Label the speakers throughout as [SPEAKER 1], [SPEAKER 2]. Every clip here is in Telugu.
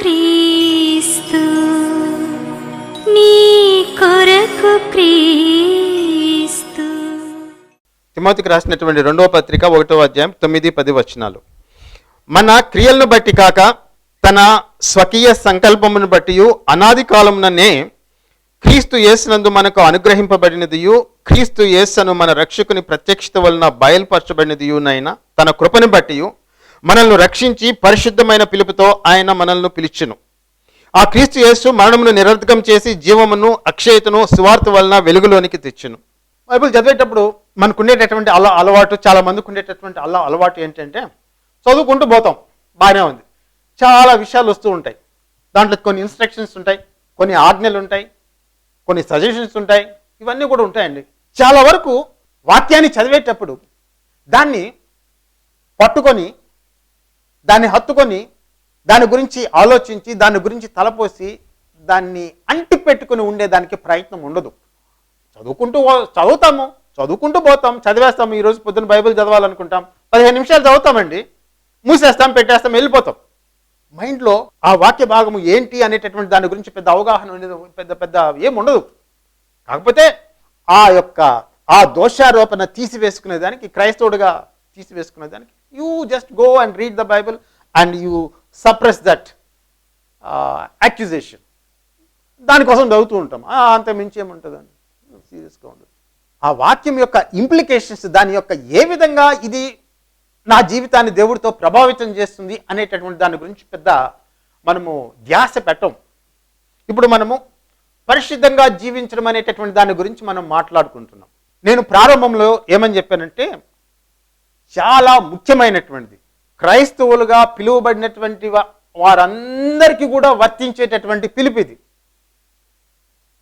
[SPEAKER 1] క్రీస్తు నీ కొరకు క్రీస్తు.
[SPEAKER 2] తిమోతికి రాసినటువంటి రెండవ పత్రిక ఒకటో అధ్యాయం తొమ్మిది పది వచనాలు. మన క్రియలను బట్టి కాక తన స్వకీయ సంకల్పమును బట్టి అనాది కాలంలోనే క్రీస్తు యేసునందు మనకు అనుగ్రహింపబడినదియు క్రీస్తు యేసును మన రక్షకుని ప్రత్యక్షత వలన బయలుపరచబడినదియునైనా తన కృపను బట్టి మనల్ని రక్షించి పరిశుద్ధమైన పిలుపుతో ఆయన మనల్ని పిలిచెను. ఆ క్రీస్తు యేసు మరణమును నిరర్ధకం చేసి జీవమును అక్షయతను సువార్త వలన వెలుగులోనికి తెచ్చును. బైబిల్ చదివేటప్పుడు మనకు ఉండేటటువంటి అల అలవాటు చాలా మందికి ఉండేటటువంటి అల్ల అలవాటు ఏంటంటే చదువుకుంటూ పోతాం. బాగానే ఉంది. చాలా విషయాలు వస్తూ ఉంటాయి. దాంట్లో కొన్ని ఇన్స్ట్రక్షన్స్ ఉంటాయి కొన్ని ఆజ్ఞలు ఉంటాయి కొన్ని సజెషన్స్ ఉంటాయి. ఇవన్నీ కూడా ఉంటాయండి. చాలా వరకు వాక్యాన్ని చదివేటప్పుడు దాన్ని పట్టుకొని దాన్ని హత్తుకొని దాని గురించి ఆలోచించి దాని గురించి తలపోసి దాన్ని అంటి పెట్టుకుని ఉండేదానికి ప్రయత్నం ఉండదు. చదువుకుంటూ చదువుతాము చదువుకుంటూ పోతాం చదివేస్తాం ఈ రోజు పొద్దున్న బైబిల్ చదవాలనుకుంటాం పదిహేను నిమిషాలు చదువుతామండి మూసేస్తాం పెట్టేస్తాం వెళ్ళిపోతాం. మైండ్లో ఆ వాక్య భాగము ఏంటి అనేటటువంటి దాని గురించి పెద్ద అవగాహన ఉండదు పెద్ద పెద్ద ఏం ఉండదు. కాకపోతే ఆ యొక్క ఆ దోషారోపణ తీసివేసుకునే దానికి క్రైస్తవుడిగా తీసివేసుకునే you just go and read the Bible and you suppress that accusation దానికోసం చదువుతూ ఉంటాం. అంత మించి ఏముంటుందండి? సీరియస్గా ఉండదు ఆ వాక్యం యొక్క ఇంప్లికేషన్స్ దాని యొక్క ఏ విధంగా ఇది నా జీవితాన్ని దేవుడితో ప్రభావితం చేస్తుంది అనేటటువంటి దాని గురించి పెద్ద మనము ధ్యాస పెట్టం. ఇప్పుడు మనము పరిశుద్ధంగా జీవించడం అనేటటువంటి దాని గురించి మనం మాట్లాడుకుంటున్నాం. నేను ప్రారంభంలో ఏమని చెప్పానంటే చాలా ముఖ్యమైనటువంటిది. క్రైస్తవులుగా పిలువబడినటువంటి వారందరికీ కూడా వర్తించేటటువంటి పిలుపు ఇది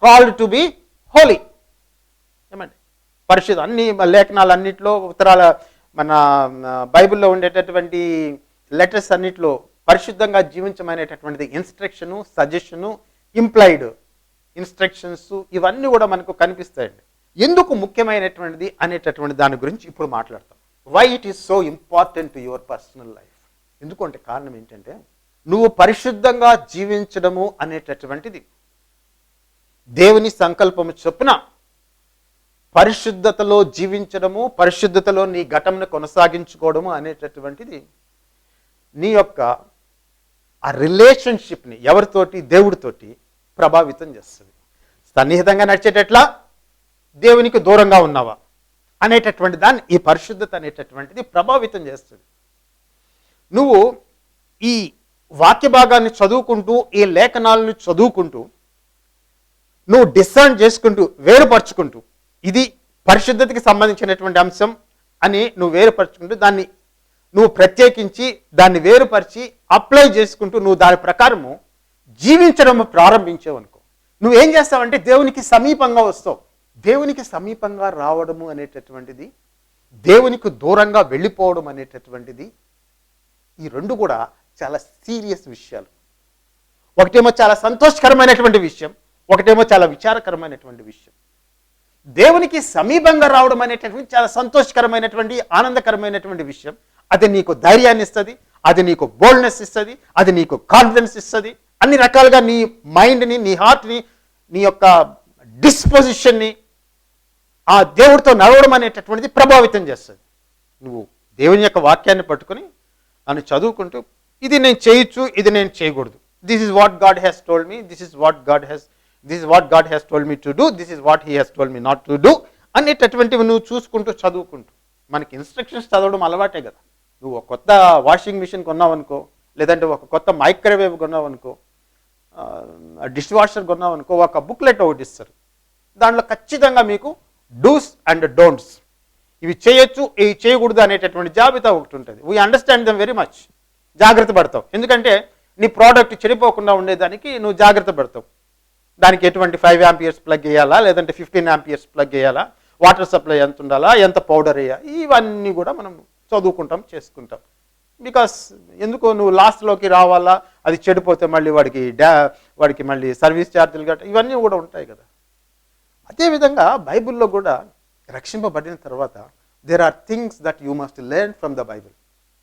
[SPEAKER 2] కాల్డ్ టు బి హోలీ ఏమండి? పరిశుద్ధ అన్ని లేఖనాలు ఉత్తరాల మన బైబిల్లో ఉండేటటువంటి లెటర్స్ అన్నింటిలో పరిశుద్ధంగా జీవించమనేటటువంటిది ఇన్స్ట్రక్షను సజెషను ఇంప్లైడ్ ఇన్స్ట్రక్షన్స్ ఇవన్నీ కూడా మనకు కనిపిస్తాయండి. ఎందుకు ముఖ్యమైనటువంటిది అనేటటువంటి దాని గురించి ఇప్పుడు మాట్లాడతాం. Why it is so important to your personal life ఎందుకంటే కారణం ఏంటంటే నువ్వు పరిశుద్ధంగా జీవించడము అనేటటువంటిది. దేవుని సంకల్పము చొప్పున పరిశుద్ధతలో జీవించడము పరిశుద్ధతలో నీ ఘటంను కొనసాగించుకోవడము అనేటటువంటిది నీ యొక్క ఆ రిలేషన్షిప్ని ఎవరితోటి? దేవుడితోటి ప్రభావితం చేస్తుంది. సన్నిహితంగా నడిచేటట్లా? దేవునికి దూరంగా ఉన్నావా? అనేటటువంటి దాన్ని ఈ పరిశుద్ధత అనేటటువంటిది ప్రభావితం చేస్తుంది. నువ్వు ఈ వాక్య భాగాన్ని చదువుకుంటూ ఈ లేఖనాలను చదువుకుంటూ నువ్వు డిసర్న్ చేసుకుంటూ వేరుపరుచుకుంటూ ఇది పరిశుద్ధతకి సంబంధించినటువంటి అంశం అని నువ్వు వేరుపరుచుకుంటూ దాన్ని నువ్వు ప్రత్యేకించి దాన్ని వేరుపరిచి అప్లై చేసుకుంటూ నువ్వు దాని ప్రకారము జీవించడం ప్రారంభించావు అనుకో. నువ్వేం చేస్తావంటే దేవునికి సమీపంగా వస్తావు. దేవునికి సమీపంగా రావడము అనేటటువంటిది దేవునికి దూరంగా వెళ్ళిపోవడం అనేటటువంటిది ఈ రెండు కూడా చాలా సీరియస్ విషయాలు. ఒకటేమో చాలా సంతోషకరమైనటువంటి విషయం ఒకటేమో చాలా విచారకరమైనటువంటి విషయం. దేవునికి సమీపంగా రావడం అనేటటువంటి చాలా సంతోషకరమైనటువంటి ఆనందకరమైనటువంటి విషయం. అది నీకు ధైర్యాన్ని ఇస్తుంది అది నీకు బోల్డ్నెస్ ఇస్తుంది అది నీకు కాన్ఫిడెన్స్ ఇస్తుంది. అన్ని రకాలుగా నీ మైండ్ని నీ హార్ట్ని నీ యొక్క డిస్పోజిషన్ని ఆ దేవుడితో నడవడం అనేటటువంటిది ప్రభావితం చేస్తుంది. నువ్వు దేవుని యొక్క వాక్యాన్ని పట్టుకొని అని చదువుకుంటూ ఇది నేను చేయొచ్చు ఇది నేను చేయకూడదు. This is what God has told me this is what God has this is what God has told me to do this is what he has told me not to do అనేటటువంటివి నువ్వు చూసుకుంటూ చదువుకుంటూ. మనకి ఇన్స్ట్రక్షన్స్ చదవడం అలవాటే కదా. నువ్వు ఒక కొత్త వాషింగ్ మిషన్ కొన్నావనుకో లేదంటే ఒక కొత్త మైక్రోవేవ్ కొన్నావనుకో డిష్ వాషర్ కొన్నావనుకో ఒక బుక్లెట్ ఒకటి ఇస్తారు. దాంట్లో ఖచ్చితంగా మీకు డూస్ అండ్ డోంట్స్ ఇవి చేయొచ్చు ఇవి చేయకూడదు అనేటటువంటి జాబితా ఒకటి ఉంటుంది. We understand them very much జాగ్రత్త పడతావు. ఎందుకంటే నీ ప్రోడక్ట్ చెడిపోకుండా ఉండేదానికి నువ్వు జాగ్రత్త పడతావు. దానికి ఎటువంటి ఫైవ్ యాంపియర్స్ ప్లగ్ వేయాలా లేదంటే ఫిఫ్టీన్ యాంపియర్స్ ప్లగ్ వేయాలా వాటర్ సప్లై ఎంత ఉండాలా? ఎంత పౌడర్ వేయాలి? ఇవన్నీ కూడా మనం చదువుకుంటాం చేసుకుంటాం. బికాస్ ఎందుకు నువ్వు లాస్ట్లోకి రావాలా? అది చెడిపోతే మళ్ళీ వాడికి డా వాడికి మళ్ళీ సర్వీస్ ఛార్జీలు గట్రా ఇవన్నీ కూడా ఉంటాయి కదా. అదేవిధంగా బైబిల్లో కూడా రక్షింపబడిన తర్వాత there are things that you must learn from the Bible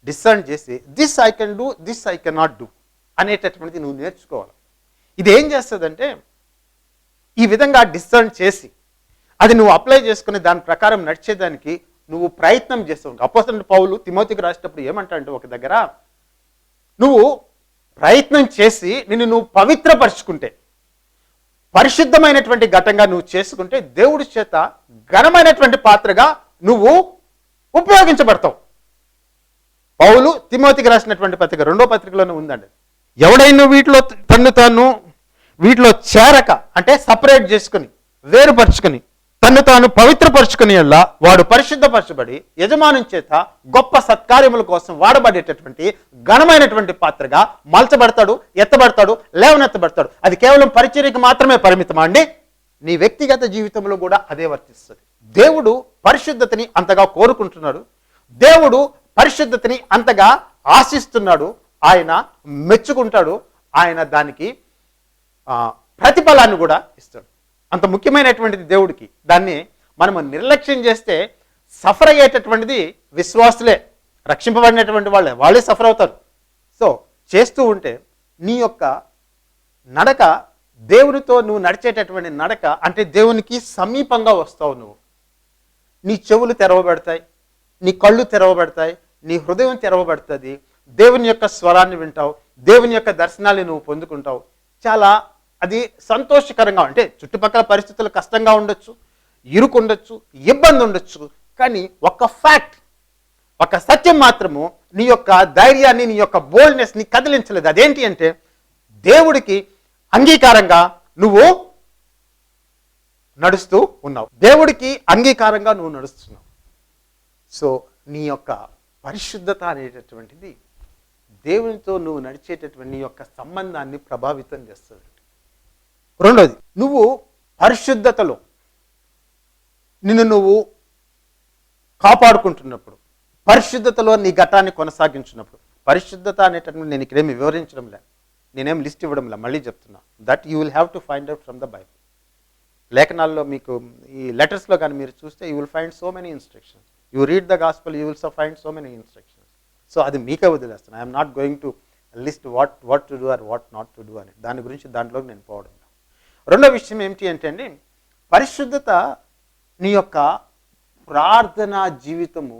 [SPEAKER 2] discern చేసి this I can do this I can not do అనేటటువంటిది నువ్వు నేర్చుకోవాలి. ఇది ఏం చేస్తుందంటే ఈ విధంగా డిస్సర్న్ చేసి అది నువ్వు అప్లై చేసుకుని దాని ప్రకారం నడిచేదానికి నువ్వు ప్రయత్నం చేస్తావు అపోసన పౌలు తిమోతికి రాసేటప్పుడు ఏమంటాడంటే ఒక దగ్గర నువ్వు ప్రయత్నం చేసి నిన్ను నువ్వు పవిత్రపరుచుకుంటే పరిశుద్ధమైనటువంటి ఘటంగా నువ్వు చేసుకుంటే దేవుడి చేత ఘనమైనటువంటి పాత్రగా నువ్వు ఉపయోగించబడతావు. పౌలు తిమోతికి రాసినటువంటి పత్రిక రెండో పత్రికలోనే ఉందండి. ఎవడైనా వీటిలో తన్ను తాను వీటిలో చేరక అంటే సపరేట్ చేసుకుని వేరుపరుచుకుని తన్ను తాను పవిత్రపరుచుకుని వల్ల వాడు పరిశుద్ధపరచబడి యజమానం చేత గొప్ప సత్కార్యముల కోసం వాడబడేటటువంటి ఘనమైనటువంటి పాత్రగా మలచబడతాడు ఎత్తబడతాడు లేవనెత్తబడతాడు. అది కేవలం పరిచర్యకి మాత్రమే పరిమితమా అండి? నీ వ్యక్తిగత జీవితంలో కూడా అదే వర్తిస్తుంది. దేవుడు పరిశుద్ధతని అంతగా కోరుకుంటున్నాడు. దేవుడు పరిశుద్ధతని అంతగా ఆశిస్తున్నాడు. ఆయన మెచ్చుకుంటాడు. ఆయన దానికి ఆ, ప్రతిఫలాన్ని కూడా ఇస్తాడు. అంత ముఖ్యమైనటువంటిది దేవుడికి. దాన్ని మనము నిర్లక్ష్యం చేస్తే సఫర్ అయ్యేటటువంటిది విశ్వాసులే. రక్షింపబడినటువంటి వాళ్ళే. వాళ్ళే సఫర్ అవుతారు. సో చేస్తూ ఉంటే నీ యొక్క నడక దేవునితో నువ్వు నడిచేటటువంటి నడక అంటే దేవునికి సమీపంగా వస్తావు నువ్వు. నీ చెవులు తెరవబడతాయి నీ కళ్ళు తెరవబడతాయి నీ హృదయం తెరవబడుతుంది. దేవుని యొక్క స్వరాన్ని వింటావు దేవుని యొక్క దర్శనాన్ని నువ్వు పొందుకుంటావు. చాలా అది సంతోషకరంగా అంటే చుట్టుపక్కల పరిస్థితులు కష్టంగా ఉండొచ్చు ఇరుకు ఉండొచ్చు ఇబ్బంది ఉండొచ్చు. కానీ ఒక ఫ్యాక్ట్ ఒక సత్యం మాత్రము నీ యొక్క ధైర్యాన్ని నీ యొక్క బోల్డ్నెస్ని కదిలించలేదు. అదేంటి అంటే దేవుడికి అంగీకారంగా నువ్వు నడుస్తూ ఉన్నావు. దేవుడికి అంగీకారంగా నువ్వు నడుస్తున్నావు. సో నీ యొక్క పరిశుద్ధత అనేటటువంటిది దేవునితో నువ్వు నడిచేటటువంటి నీ యొక్క సంబంధాన్ని ప్రభావితం చేస్తుంది. రెండోది నువ్వు పరిశుద్ధతలో నిన్ను నువ్వు కాపాడుకుంటున్నప్పుడు పరిశుద్ధతలో నీ ఘటాన్ని కొనసాగించినప్పుడు పరిశుద్ధత అనేటటువంటి నేను ఇక్కడేమి వివరించడం లే నేనేం లిస్ట్ ఇవ్వడం లే మళ్ళీ చెప్తున్నా. That you will have to find out from the Bible లేఖనాల్లో మీకు ఈ లెటర్స్లో కానీ మీరు చూస్తే you will find so many instructions you read the gospel you will so find so many instructions so అది మీకే వదిలేస్తాను I'm not going to list what what to do or what not to do అని. దాని గురించి దాంట్లోకి నేను పోవడం రెండో విషయం ఏమిటి అంటే అండి పరిశుద్ధత నీ యొక్క ప్రార్థనా జీవితము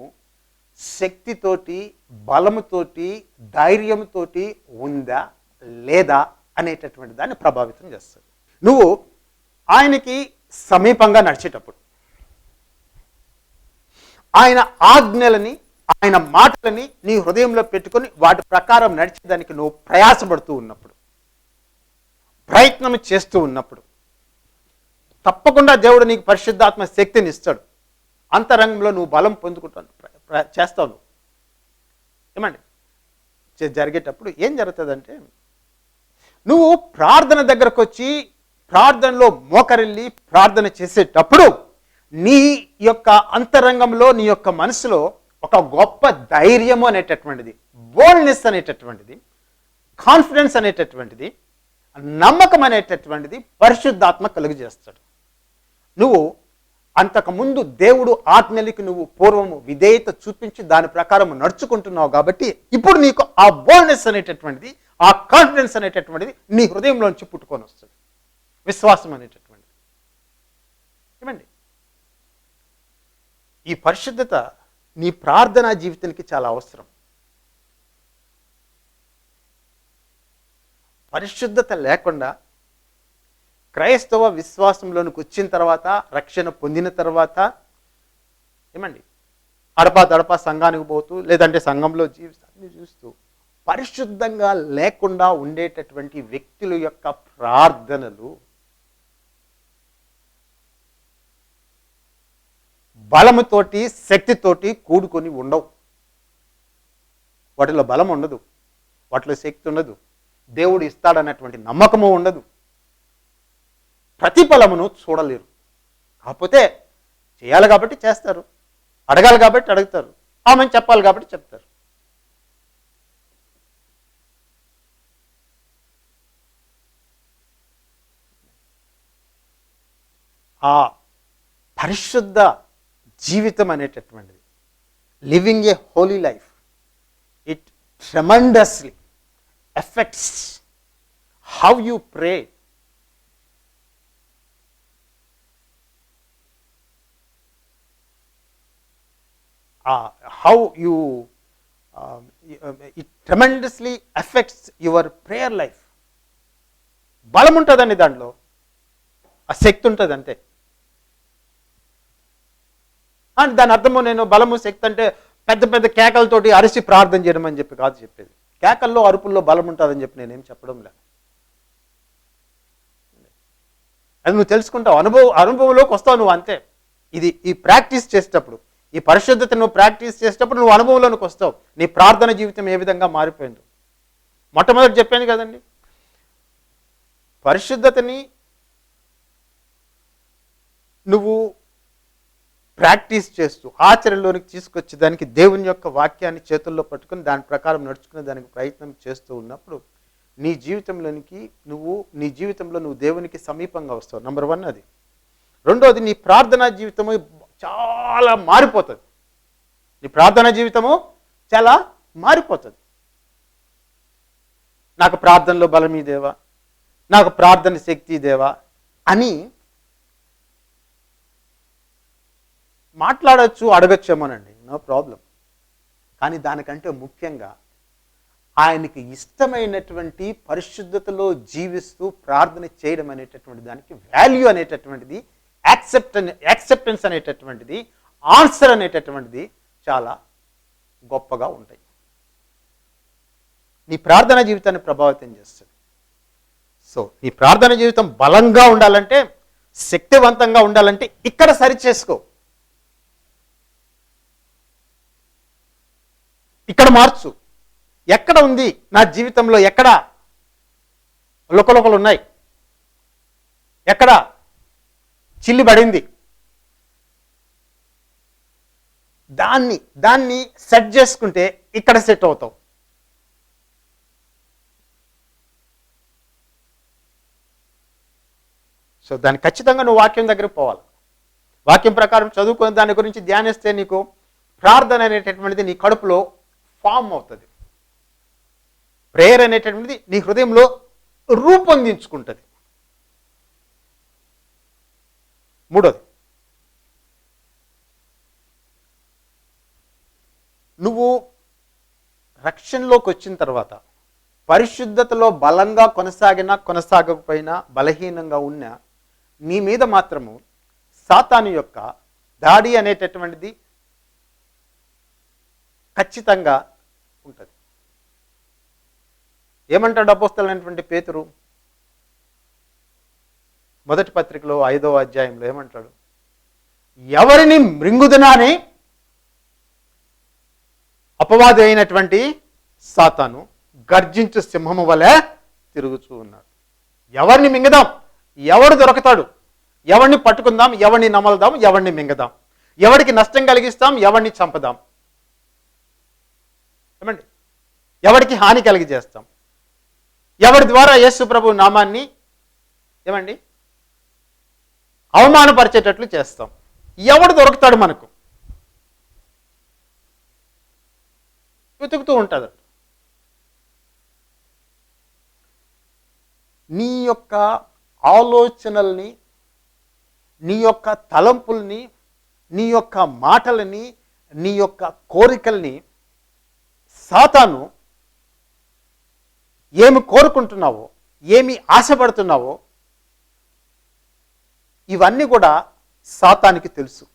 [SPEAKER 2] శక్తితోటి బలముతోటి ధైర్యంతోటి ఉందా లేదా అనేటటువంటి దాన్ని ప్రభావితం చేస్తుంది. నువ్వు ఆయనకి సమీపంగా నడిచేటప్పుడు ఆయన ఆజ్ఞలని ఆయన మాటలని నీ హృదయంలో పెట్టుకొని వాటి ప్రకారం నడిచేదానికి నువ్వు ప్రయాసపడుతూ ఉన్నప్పుడు ప్రయత్నం చేస్తూ ఉన్నప్పుడు తప్పకుండా దేవుడు నీకు పరిశుద్ధాత్మ శక్తిని ఇస్తాడు. అంతరంగంలో నువ్వు బలం పొందుకుంటావు. చేస్తావు నువ్వు. ఏమండి? జరిగేటప్పుడు ఏం జరుగుతుందంటే నువ్వు ప్రార్థన దగ్గరకు వచ్చి ప్రార్థనలో మోకరిల్లి ప్రార్థన చేసేటప్పుడు నీ యొక్క అంతరంగంలో నీ యొక్క మనసులో ఒక గొప్ప ధైర్యము అనేటటువంటిది బోల్డ్నెస్ అనేటటువంటిది కాన్ఫిడెన్స్ అనేటటువంటిది నమ్మకం అనేటటువంటిది పరిశుద్ధాత్మ కలుగజేస్తాడు. నువ్వు అంతకుముందు దేవుడు ఆజ్ఞలకి నువ్వు పూర్వము విధేయత చూపించి దాని ప్రకారం నడుచుకుంటున్నావు కాబట్టి ఇప్పుడు నీకు ఆ బోల్డ్నెస్ అనేటటువంటిది ఆ కాన్ఫిడెన్స్ అనేటటువంటిది నీ హృదయంలోంచి పుట్టుకొని వస్తుంది. విశ్వాసం అనేటటువంటిది. ఏమండి? ఈ పరిశుద్ధత నీ ప్రార్థనా జీవితానికి చాలా అవసరం. పరిశుద్ధత లేకుండా క్రైస్తవ విశ్వాసంలోనికి వచ్చిన తర్వాత రక్షణ పొందిన తర్వాత ఏమండి? అడపా దడపా సంఘానికి పోతూ లేదంటే సంఘంలో జీవితాన్ని చూస్తూ పరిశుద్ధంగా లేకుండా ఉండేటటువంటి వ్యక్తుల యొక్క ప్రార్థనలు బలముతోటి శక్తితోటి కూడుకొని ఉండవు. వాటిలో బలం ఉండదు. వాటిలో శక్తి ఉండదు. దేవుడు ఇస్తాడన్నటువంటి నమ్మకము ఉండదు. ప్రతిఫలమును చూడలేరు. కాకపోతే చేయాలి కాబట్టి చేస్తారు. అడగాలి కాబట్టి అడుగుతారు. ఆమె చెప్పాలి కాబట్టి చెప్తారు. ఆ పరిశుద్ధ జీవితం అనేటటువంటిది. Living a holy life it tremendously affects how you pray how you it tremendously affects your prayer life బలం ఉంటుందండి దాంట్లో. ఆ శక్తి ఉంటుంది అంతే. అంటే దాని అర్థము నేను బలము శక్తి అంటే పెద్ద పెద్ద కేకలతోటి అరిసి ప్రార్థన చేయడం అని చెప్పి కాదు చెప్పేది. కేకల్లో అరుపుల్లో బలం ఉంటుందని చెప్పి నేనేం చెప్పడం లేదు. అది నువ్వు తెలుసుకుంటావు. అనుభవం అనుభవంలోకి వస్తావు నువ్వు అంతే. ఇది ఈ ప్రాక్టీస్ చేసేటప్పుడు ఈ పరిశుద్ధత నువ్వు ప్రాక్టీస్ చేసేటప్పుడు నువ్వు అనుభవంలోనికి వస్తావు. నీ ప్రార్థన జీవితం ఏ విధంగా మారిపోయిందో. మొట్టమొదటి చెప్పాను కదండి. పరిశుద్ధతని నువ్వు ప్రాక్టీస్ చేస్తూ ఆచరణలోనికి తీసుకొచ్చి దానికి దేవుని యొక్క వాక్యాన్ని చేతుల్లో పట్టుకుని దాని ప్రకారం నడుచుకునే దానికి ప్రయత్నం చేస్తూ ఉన్నప్పుడు నీ జీవితంలోనికి నువ్వు నీ జీవితంలో నువ్వు దేవునికి సమీపంగా వస్తావు. నంబర్ వన్ అది. రెండోది నీ ప్రార్థనా జీవితము చాలా మారిపోతుంది. నీ ప్రార్థనా జీవితము చాలా మారిపోతుంది. నాకు ప్రార్థనలో బలమీ దేవా నాకు ప్రార్థన శక్తి దేవా అని మాట్లాడచ్చు అడగచ్చేమోనండి. No problem. కానీ దానికంటే ముఖ్యంగా ఆయనకి ఇష్టమైనటువంటి పరిశుద్ధతలో జీవిస్తూ ప్రార్థన చేయడం అనేటటువంటి దానికి వాల్యూ అనేటటువంటిది యాక్సెప్ట్ యాక్సెప్టెన్స్ అనేటటువంటిది ఆన్సర్ అనేటటువంటిది చాలా గొప్పగా ఉంటాయి. నీ ప్రార్థన జీవితాన్ని ప్రభావితం చేస్తుంది. సో నీ ప్రార్థన జీవితం బలంగా ఉండాలంటే శక్తివంతంగా ఉండాలంటే ఇక్కడ సరి ఇక్కడ మార్చు. ఎక్కడ ఉంది? నా జీవితంలో ఎక్కడ లుకలుకలు ఉన్నాయి? ఎక్కడ చిల్లి పడింది? దాన్ని దాన్ని సెట్ చేసుకుంటే ఇక్కడ సెట్ అవుతావు. సో దాన్ని ఖచ్చితంగా నువ్వు వాక్యం దగ్గరికి పోవాలి. వాక్యం ప్రకారం చదువుకుని దాని గురించి ధ్యానిస్తే నీకు ప్రార్థన అనేటటువంటిది నీ కడుపులో ఫామ్ అవుతుంది. ప్రేయర్ అనేటటువంటిది నీ హృదయంలో రూపొందించుకుంటుంది. మూడోది. నువ్వు రక్షణలోకి వచ్చిన తర్వాత పరిశుద్ధతలో బలంగా కొనసాగినా కొనసాగకపోయినా బలహీనంగా ఉన్నా నీ మీద మాత్రము సాతాను యొక్క దాడి అనేటటువంటిది ఖచ్చితంగా ఉంటుంది. ఏమంటాడు అపోస్తలైనటువంటి పేతురు? మొదటి పత్రికలో ఐదో అధ్యాయంలో ఏమంటాడు? ఎవరిని మృంగుదనాని అపవాది అయినటువంటి సాతాను గర్జించు సింహము వలె తిరుగుతూ ఉన్నాడు. ఎవరిని మింగదాం? ఎవడు దొరకతాడు? ఎవరిని పట్టుకుందాం? ఎవరిని నమలదాం? ఎవరిని మింగదాం? ఎవరికి నష్టం కలిగిస్తాం? ఎవరిని చంపదాం? ఏమండి? ఎవరికి హాని కలిగజేస్తాం? ఎవరి ద్వారా యేసు ప్రభు నామాన్ని ఏమండి? అవమానపరిచేటట్లు చేస్తాం. ఎవడు దొరుకుతాడు మనకు? వెతుకుతూ ఉంటుంది. నీ యొక్క ఆలోచనల్ని నీ యొక్క తలంపుల్ని నీ యొక్క మాటలని నీ యొక్క కోరికల్ని సాతాను ఏమి కోరుకుంటున్నావో ఏమి ఆశపడుతున్నావో ఇవన్నీ కూడా సాతానికి తెలుసు.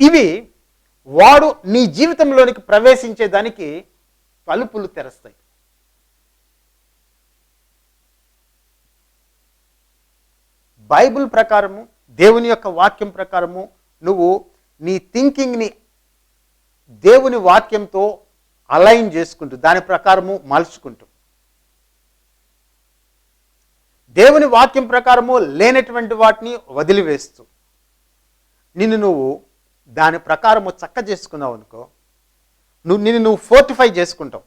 [SPEAKER 2] ఇవి వాడు నీ జీవితంలోనికి ప్రవేశించేదానికి తలుపులు తెరస్తాయి. బైబిల్ ప్రకారము దేవుని యొక్క వాక్యం ప్రకారము నువ్వు నీ థింకింగ్ని దేవుని వాక్యంతో అలైన్ చేసుకుంటూ దాని ప్రకారము మలుచుకుంటూ. దేవుని వాక్యం ప్రకారము లేనటువంటి వాటిని వదిలివేస్తూ నిన్ను నువ్వు దాని ప్రకారము చక్క చేసుకున్నావు అనుకో నువ్వు నిన్ను నువ్వు ఫోర్టిఫై చేసుకుంటావు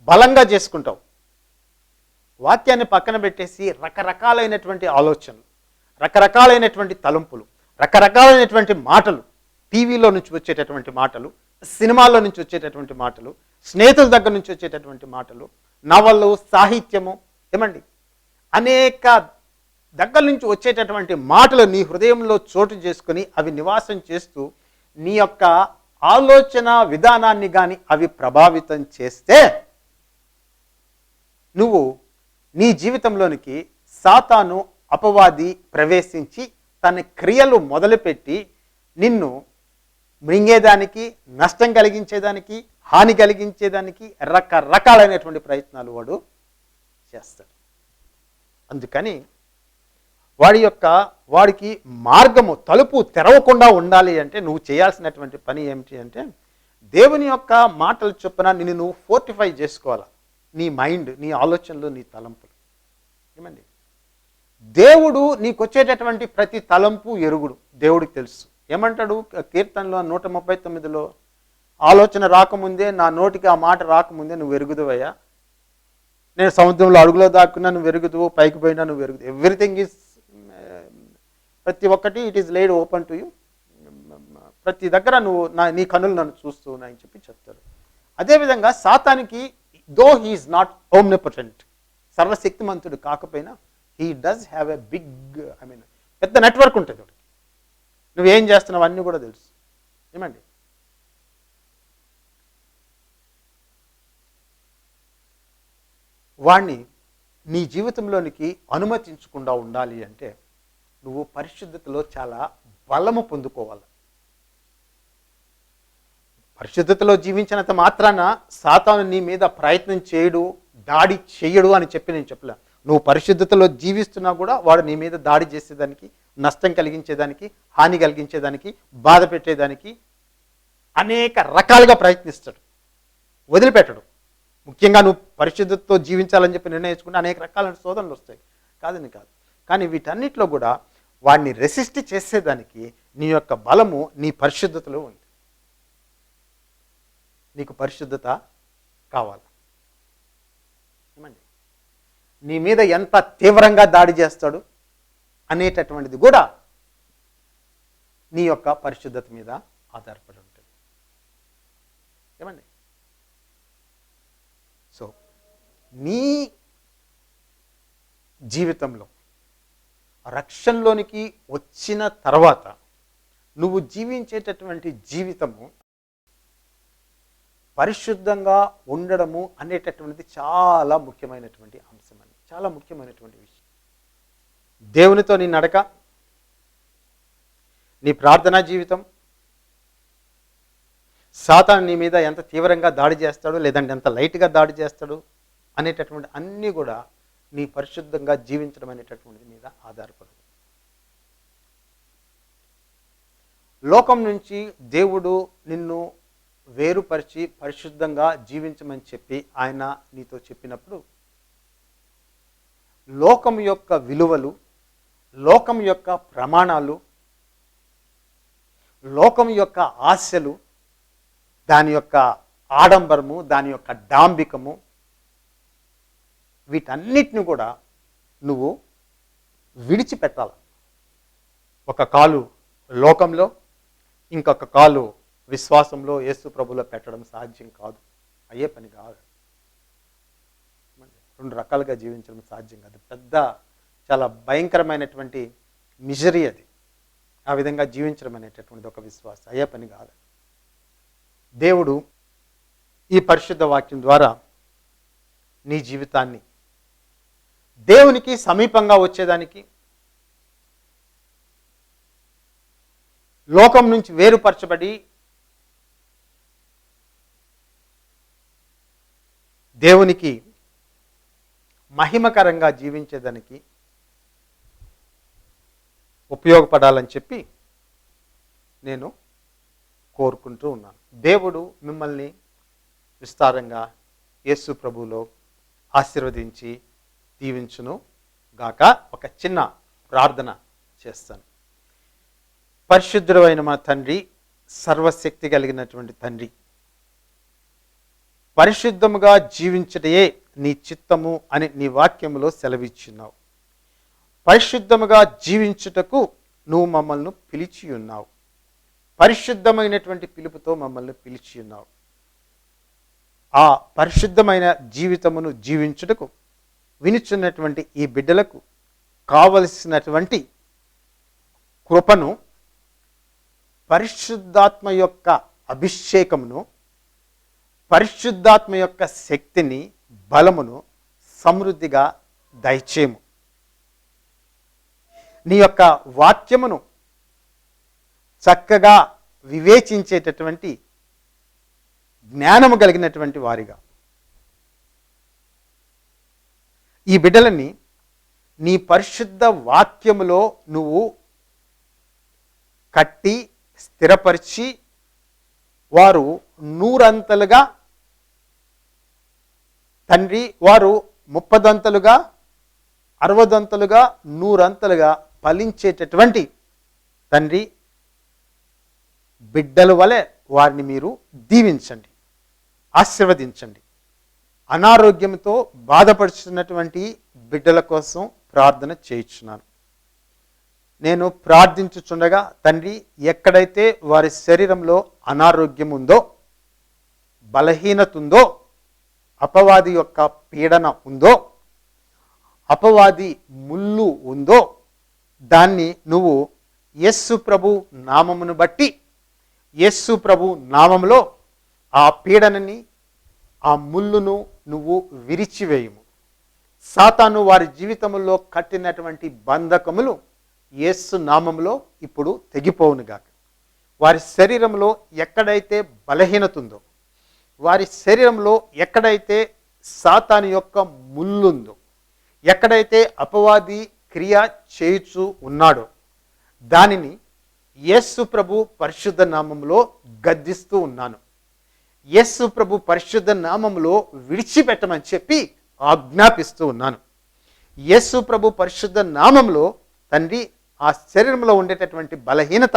[SPEAKER 2] బలంగా చేసుకుంటావు. వాక్యాన్ని పక్కన పెట్టేసి రకరకాలైనటువంటి ఆలోచనలు రకరకాలైనటువంటి తలంపులు రకరకాలైనటువంటి మాటలు టీవీలో నుంచి వచ్చేటటువంటి మాటలు సినిమాల్లో నుంచి వచ్చేటటువంటి మాటలు స్నేహితుల దగ్గర నుంచి వచ్చేటటువంటి మాటలు నవలు సాహిత్యము ఏమండి? అనేక దగ్గర నుంచి వచ్చేటటువంటి మాటలు నీ హృదయంలో చోటు చేసుకొని అవి నివాసం చేస్తూ నీ యొక్క ఆలోచన విధానాన్ని కానీ అవి ప్రభావితం చేస్తే నువ్వు నీ జీవితంలోనికి సాతాను అపవాది ప్రవేశించి తన క్రియలు మొదలుపెట్టి నిన్ను మృంగేదానికి నష్టం కలిగించేదానికి హాని కలిగించేదానికి రకరకాలైనటువంటి ప్రయత్నాలు వాడు చేస్తాడు. అందుకని వాడి యొక్క వాడికి మార్గము తలుపు తెరవకుండా ఉండాలి అంటే నువ్వు చేయాల్సినటువంటి పని ఏమిటి అంటే దేవుని యొక్క మాటలు చొప్పున నిన్ను నువ్వు ఫోర్టిఫై చేసుకోవాలి. నీ మైండ్ నీ ఆలోచనలు నీ తలంపులు. ఏమండి? దేవుడు నీకు వచ్చేటటువంటి ప్రతి తలంపు ఎరుగుడు. దేవుడికి తెలుసు. ఏమంటాడు? కీర్తనలో నూట ముప్పై తొమ్మిదిలో ఆలోచన రాకముందే నా నోటికి ఆ మాట రాకముందే నువ్వు ఎరుగుదువయ్యా. నేను సముద్రంలో అడుగులో దాక్కున్నా నువ్వు ఎరుగుదువు పైకి పోయినా నువ్వు ఎరుగుదు ఎవ్రీథింగ్ ఈజ్ ప్రతి ఒక్కటి it is laid open to you ప్రతి దగ్గర నువ్వు నా నీ కనులు నన్ను చూస్తూ ఉన్నాయని చెప్పి చెప్తారు అదేవిధంగా సాతానికి దో హీఈస్ నాట్ ఓమ్నిపటెంట్ సర్వశక్తిమంతుడు కాకపోయినా he does have a big I mean పెద్ద నెట్వర్క్ ఉంటుంది వాడికి. నువ్వేం చేస్తున్నావు అన్నీ కూడా తెలుసు. ఏమండి? వాణ్ణి నీ జీవితంలోనికి అనుమతించకుండా ఉండాలి అంటే నువ్వు పరిశుద్ధతలో చాలా బలము పొందుకోవాలి. పరిశుద్ధతలో జీవించినంత మాత్రాన సాతాను నీ మీద ప్రయత్నం చేయడు దాడి చేయడు అని చెప్పి నేను చెప్పలే. నువ్వు పరిశుద్ధతలో జీవిస్తున్నా కూడా వాడు నీ మీద దాడి చేసేదానికి నష్టం కలిగించేదానికి హాని కలిగించేదానికి బాధ పెట్టేదానికి అనేక రకాలుగా ప్రయత్నిస్తాడు. వదిలిపెట్టడు. ముఖ్యంగా నువ్వు పరిశుద్ధతతో జీవించాలని చెప్పి నిర్ణయించుకుంటే అనేక రకాలైన శోధనలు వస్తాయి. కాదని కాదు. కానీ వీటన్నిటిలో కూడా వాడిని రెసిస్ట్ చేసేదానికి నీ యొక్క బలము నీ పరిశుద్ధతలో ఉంది. నీకు పరిశుద్ధత కావాలి. నీ మీద ఎంత తీవ్రంగా దాడి చేస్తాడు అనేటటువంటిది కూడా నీ యొక్క పరిశుద్ధత మీద ఆధారపడి ఉంటుంది. ఏమండి? సో నీ జీవితంలో రక్షణలోనికి వచ్చిన తర్వాత నువ్వు జీవించేటటువంటి జీవితము పరిశుద్ధంగా ఉండడము అనేటటువంటిది చాలా ముఖ్యమైనటువంటి అంశం. చాలా ముఖ్యమైనటువంటి విషయం. దేవునితో నీ నడక నీ ప్రార్థనా జీవితం సాతాను నీ మీద ఎంత తీవ్రంగా దాడి చేస్తాడు లేదంటే ఎంత లైట్గా దాడి చేస్తాడు అనేటటువంటి అన్నీ కూడా నీ పరిశుద్ధంగా జీవించడం అనేటటువంటిది మీద ఆధారపడదు. లోకం నుంచి దేవుడు నిన్ను వేరుపరిచి పరిశుద్ధంగా జీవించమని చెప్పి ఆయన నీతో చెప్పినప్పుడు లోకం యొక్క విలువలు లోకం యొక్క ప్రమాణాలు లోకం యొక్క ఆశలు దాని యొక్క ఆడంబరము దాని యొక్క డాంబికము వీటన్నిటిని కూడా నువ్వు విడిచిపెట్టాలి. ఒక కాలు లోకంలో ఇంకొక కాలు విశ్వాసంలో యేసు ప్రభులో పెట్టడం సాధ్యం కాదు. అయ్యే పని కాదు. రెండు రకాలుగా జీవించడం సాధ్యం కాదు. పెద్ద చాలా భయంకరమైనటువంటి మిజరీ అది. ఆ విధంగా జీవించడం అనేటటువంటిది ఒక విశ్వాసం అయ్యే పని కాదు. దేవుడు ఈ పరిశుద్ధ వాక్యం ద్వారా నీ జీవితాన్ని దేవునికి సమీపంగా వచ్చేదానికి లోకం నుంచి వేరుపరచబడి దేవునికి మహిమకరంగా జీవించేదానికి ఉపయోగపడాలని చెప్పి నేను కోరుకుంటూ ఉన్నాను. దేవుడు మిమ్మల్ని విస్తారంగా యేసు ప్రభువులో ఆశీర్వదించి దీవించును గాక. ఒక చిన్న ప్రార్థన చేస్తాను. పరిశుద్ధుడైన మా తండ్రి సర్వశక్తి కలిగినటువంటి తండ్రి పరిశుద్ధముగా జీవించటయే నీ చిత్తము అని నీ వాక్యములో సెలవిచ్చున్నావు పరిశుద్ధముగా జీవించుటకు నువ్వు మమ్మల్ని పిలిచి ఉన్నావు. పరిశుద్ధమైనటువంటి పిలుపుతో మమ్మల్ని పిలిచి ఉన్నావు. ఆ పరిశుద్ధమైన జీవితమును జీవించుటకు వినిచున్నటువంటి ఈ బిడ్డలకు కావలసినటువంటి కృపను పరిశుద్ధాత్మ యొక్క అభిషేకమును పరిశుద్ధాత్మ యొక్క శక్తిని బలమును సమృద్ధిగా దయచేము. నీ యొక్క వాక్యమును చక్కగా వివేచించేటటువంటి జ్ఞానము కలిగినటువంటి వారిగా. ఈ బిడ్డలని నీ పరిశుద్ధ వాక్యములో నువ్వు కట్టి స్థిరపరిచి వారు నూరంతలుగా తండ్రి వారు ముప్పదంతలుగా అరవదంతలుగా నూరంతలుగా ఫలించేటటువంటి తండ్రి బిడ్డల వలె వారిని మీరు దీవించండి ఆశీర్వదించండి. అనారోగ్యంతో బాధపడుచున్నటువంటి బిడ్డల కోసం ప్రార్థన చేయించున్నాను. నేను ప్రార్థించుచుండగా తండ్రి ఎక్కడైతే వారి శరీరంలో అనారోగ్యం ఉందో బలహీనత ఉందో అపవాది యొక్క పీడన ఉందో అపవాది ముళ్ళు ఉందో దాన్ని నువ్వు యస్సు ప్రభు నామమును బట్టి యస్సు ప్రభు నామములో ఆ పీడనని ఆ ముళ్ళును నువ్వు విరిచివేయము. సాతాను వారి జీవితంలో కట్టినటువంటి బంధకములు యేసు నామంలో ఇప్పుడు తెగిపోవునుగాక. వారి శరీరంలో ఎక్కడైతే బలహీనత ఉందో వారి శరీరంలో ఎక్కడైతే సాతాని యొక్క ముల్లుందో ఎక్కడైతే అపవాది క్రియ చేయుచు ఉన్నాడో దానిని యస్సు ప్రభు పరిశుద్ధ నామంలో గద్దిస్తూ ఉన్నాను. యస్సు ప్రభు పరిశుద్ధ నామంలో విడిచిపెట్టమని చెప్పి ఆజ్ఞాపిస్తూ ఉన్నాను. యస్సు ప్రభు పరిశుద్ధ నామంలో తండ్రి ఆ శరీరంలో ఉండేటటువంటి బలహీనత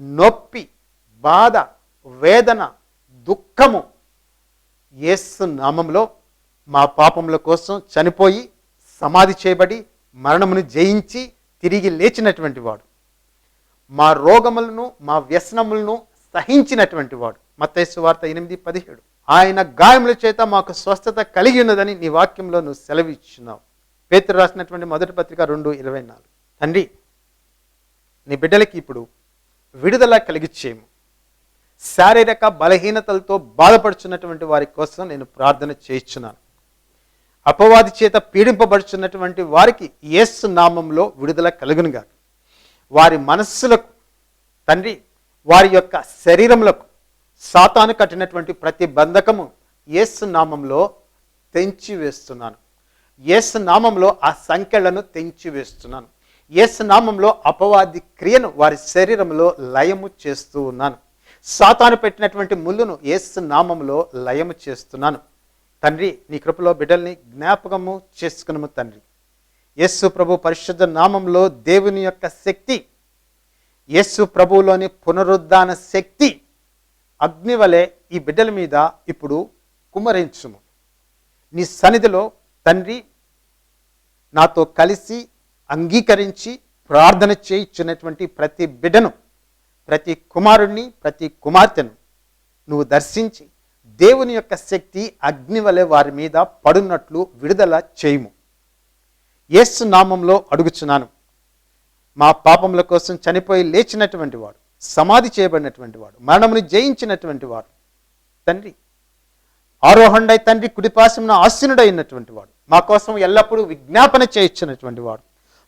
[SPEAKER 2] నొప్పి బాధ వేదన దుఃఖము యేసు నామంలో మా పాపముల కోసం చనిపోయి సమాధి చేయబడి మరణమును జయించి తిరిగి లేచినటువంటి వాడు. మా రోగములను మా వ్యసనములను సహించినటువంటి వాడు. మత్తైసు వార్త ఎనిమిది పదిహేడు. ఆయన గాయముల చేత మాకు స్వస్థత కలిగి ఉన్నదని నీ వాక్యంలో నువ్వు సెలవిచ్చున్నావు పేతురు రాసినటువంటి మొదటి పత్రిక రెండు ఇరవై నాలుగు. తండ్రి నీ బిడ్డలకి ఇప్పుడు విడుదల కలిగిచ్చేము. శారీరక బలహీనతలతో బాధపడుచున్నటువంటి వారి కోసం నేను ప్రార్థన చేయించున్నాను. అపవాది చేత పీడింపబడుచున్నటువంటి వారికి యేసు నామంలో విడుదల కలుగునుగా వారి మనస్సులకు తండ్రి వారి యొక్క శరీరములకు సాతాను కట్టినటువంటి ప్రతి బంధకము యేసు నామంలో తెంచివేస్తున్నాను. యేసు నామంలో ఆ సంఖ్యలను తెంచివేస్తున్నాను. యేసు నామంలో అపవాది క్రియను వారి శరీరంలో లయము చేస్తూ ఉన్నాను. సాతాను పెట్టినటువంటి ముళ్ళును ఏసు నామంలో లయము చేస్తున్నాను. తండ్రి నీ కృపలో బిడ్డల్ని జ్ఞాపకము చేసుకునము తండ్రి. యేసు ప్రభు పరిశుద్ధ నామంలో దేవుని యొక్క శక్తి యేసు ప్రభువులోని పునరుద్ధాన శక్తి అగ్నివలే ఈ బిడ్డల మీద ఇప్పుడు కుమరించుము. నీ సన్నిధిలో తండ్రి నాతో కలిసి అంగీకరించి ప్రార్థన చేయించినటువంటి ప్రతి బిడ్డను ప్రతి కుమారుణ్ణి ప్రతి కుమార్తెను నువ్వు దర్శించి దేవుని యొక్క శక్తి అగ్ని వలె వారి మీద పడున్నట్లు విడుదల చేయము. యేసు నామంలో అడుగుచున్నాను. మా పాపముల కోసం చనిపోయి లేచినటువంటి వాడు సమాధి చేయబడినటువంటి వాడు మరణమును జయించినటువంటి వాడు తండ్రి ఆరోహణై తండ్రి కుడిపాశమున ఆసీనుడైనటువంటి వాడు మా కోసం ఎల్లప్పుడూ విజ్ఞాపన చేయించినటువంటి వాడు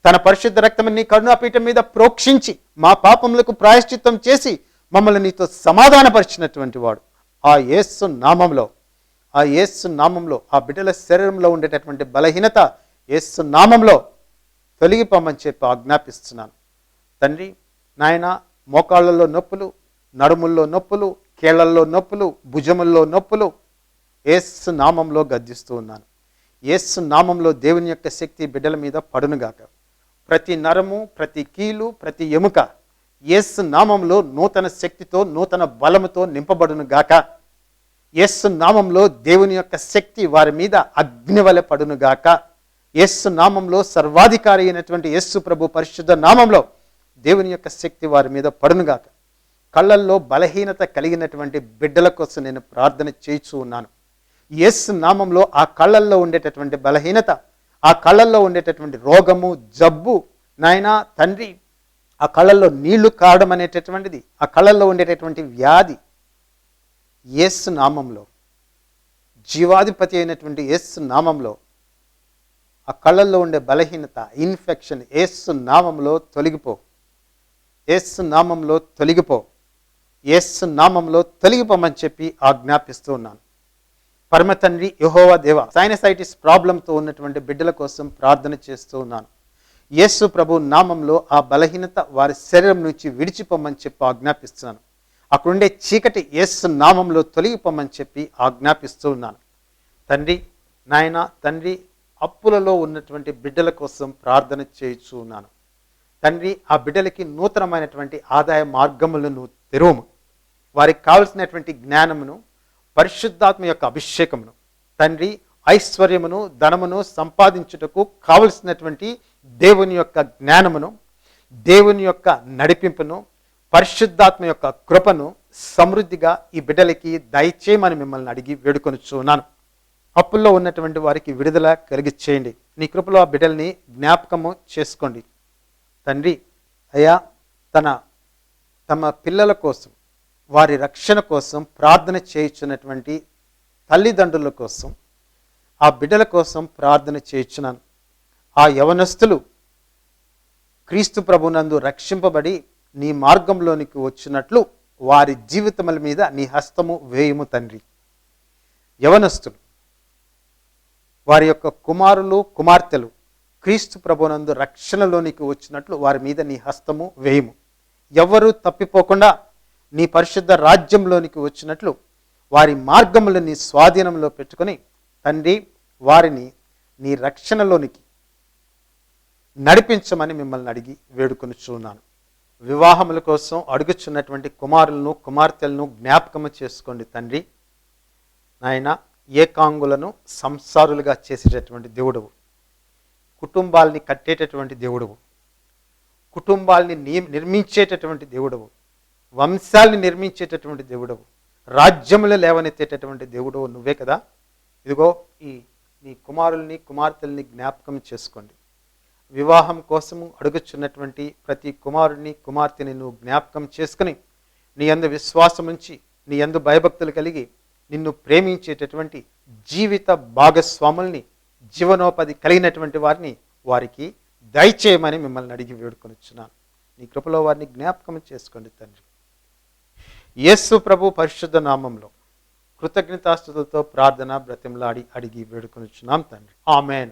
[SPEAKER 2] తన పరిశుద్ధ రక్తము నీ కరుణాపీఠం మీద ప్రోక్షించి మా పాపములకు ప్రాయశ్చిత్తం చేసి మమ్మల్ని నీతో సమాధానపరిచినటువంటి వాడు. ఆ యేసు నామంలో ఆ యేసు నామంలో ఆ బిడ్డల శరీరంలో ఉండేటటువంటి బలహీనత యేసు నామంలో తొలగిపోమని చెప్పి ఆజ్ఞాపిస్తున్నాను. తండ్రి నాయన మోకాళ్ళల్లో నొప్పులు నడుముల్లో నొప్పులు కీళ్ళల్లో నొప్పులు భుజముల్లో నొప్పులు ఏసు నామంలో గద్దిస్తూ ఉన్నాను. ఏస్సు నామంలో దేవుని యొక్క శక్తి బిడ్డల మీద పడునుగాక. ప్రతి నరము ప్రతి కీలు ప్రతి ఎముక ఏసు నామంలో నూతన శక్తితో నూతన బలముతో నింపబడును గాక. యేసు నామంలో దేవుని యొక్క శక్తి వారి మీద అగ్నివల పడును గాక. యేసు నామంలో సర్వాధికారి అయినటువంటి యస్సు ప్రభు పరిశుద్ధ నామంలో దేవుని యొక్క శక్తి వారి మీద పడునుగాక కళ్ళల్లో బలహీనత కలిగినటువంటి బిడ్డల కోసం నేను ప్రార్థన చేయిచూ ఉన్నాను. ఎస్ నామంలో ఆ కళ్ళల్లో ఉండేటటువంటి బలహీనత ఆ కళ్ళల్లో ఉండేటటువంటి రోగము జబ్బు నాయన తండ్రి ఆ కళ్ళల్లో నీళ్ళు కావడం అనేటటువంటిది ఆ కళ్ళల్లో ఉండేటటువంటి వ్యాధి యేసు నామంలో జీవాధిపతి అయినటువంటి యేసు నామంలో ఆ కళ్ళల్లో ఉండే బలహీనత ఇన్ఫెక్షన్ యేసు నామంలో తొలగిపో. యేసు నామంలో తొలగిపో. యేసు నామంలో తొలగిపోమని చెప్పి ఆజ్ఞాపిస్తూ ఉన్నాను. పరమ తండ్రి యహోవా దేవ సైనసైటిస్ ప్రాబ్లంతో ఉన్నటువంటి బిడ్డల కోసం ప్రార్థన చేస్తూ ఉన్నాను. యేసు ప్రభు నామంలో ఆ బలహీనత వారి శరీరం నుంచి విడిచిపోమని చెప్పి ఆజ్ఞాపిస్తున్నాను. అక్కడుండే చీకటి యేసు నామంలో తొలగిపోమని చెప్పి ఆజ్ఞాపిస్తూ ఉన్నాను. తండ్రి నాయన తండ్రి అప్పులలో ఉన్నటువంటి బిడ్డల కోసం ప్రార్థన చేయించు ఉన్నాను. తండ్రి ఆ బిడ్డలకి నూతనమైనటువంటి ఆదాయ మార్గములను నువ్వు తెరువుము. వారికి కావలసినటువంటి జ్ఞానమును పరిశుద్ధాత్మ యొక్క అభిషేకమును తండ్రి ఐశ్వర్యమును ధనమును సంపాదించుటకు కావలసినటువంటి దేవుని యొక్క జ్ఞానమును దేవుని యొక్క నడిపింపును పరిశుద్ధాత్మ యొక్క కృపను సమృద్ధిగా ఈ బిడ్డలకి దయచేయమని మిమ్మల్ని అడిగి వేడుకొనుచున్నాను. అప్పుల్లో ఉన్నటువంటి వారికి విడుదల కలిగి చేయండి నీ కృపలో ఆ బిడ్డల్ని జ్ఞాపకము చేసుకోండి. తండ్రి అయ్యా తన తమ పిల్లల కోసం వారి రక్షణ కోసం ప్రార్థన చేయించున్నటువంటి తల్లిదండ్రుల కోసం ఆ బిడ్డల కోసం ప్రార్థన చేయించున్నాను. ఆ యవనస్తులు క్రీస్తు ప్రభునందు రక్షింపబడి నీ మార్గంలోనికి వచ్చినట్లు వారి జీవితముల మీద నీ హస్తము వేయము తండ్రి. యవనస్తులు వారి యొక్క కుమారులు కుమార్తెలు క్రీస్తు ప్రభునందు రక్షణలోనికి వచ్చినట్లు వారి మీద నీ హస్తము వేయము. ఎవ్వరూ తప్పిపోకుండా నీ పరిశుద్ధ రాజ్యంలోనికి వచ్చినట్లు వారి మార్గములని స్వాధీనంలో పెట్టుకొని తండ్రి వారిని నీ రక్షణలోనికి నడిపించమని మిమ్మల్ని అడిగి వేడుకొనిచున్నాను. వివాహముల కోసం అడుగుచున్నటువంటి కుమారులను కుమార్తెలను జ్ఞాపకము చేసుకోండి తండ్రి. నాయన ఏకాంగులను సంసారులుగా చేసేటటువంటి దేవుడవు. కుటుంబాల్ని కట్టేటటువంటి దేవుడవు. కుటుంబాల్ని ని- నిర్మించేటటువంటి దేవుడవు. వంశాల్ని నిర్మించేటటువంటి దేవుడవు. రాజ్యములు లేవనెత్తేటటువంటి దేవుడవు నువ్వే కదా. ఇదిగో ఈ నీ కుమారుల్ని కుమార్తెల్ని జ్ఞాపకం చేసుకోండి. వివాహం కోసము అడుగుచున్నటువంటి ప్రతి కుమారుని కుమార్తెని నువ్వు జ్ఞాపకం చేసుకుని నీ అందు విశ్వాసం ఉంచి నీ అందు భయభక్తులు కలిగి నిన్ను ప్రేమించేటటువంటి జీవిత భాగస్వాముల్ని జీవనోపాధి కలిగినటువంటి వారిని వారికి దయచేయమని మిమ్మల్ని అడిగి వేడుకొనిచ్చున్నాను నీ కృపలో వారిని జ్ఞాపకం చేసుకోండి తండ్రి. యేసు ప్రభు పరిశుద్ధ నామంలో కృతజ్ఞతాస్తుతులతో ప్రార్థన బ్రతిమలాడి అడిగి వేడుకొనిచ్చున్నాం తండ్రి. ఆమెన్.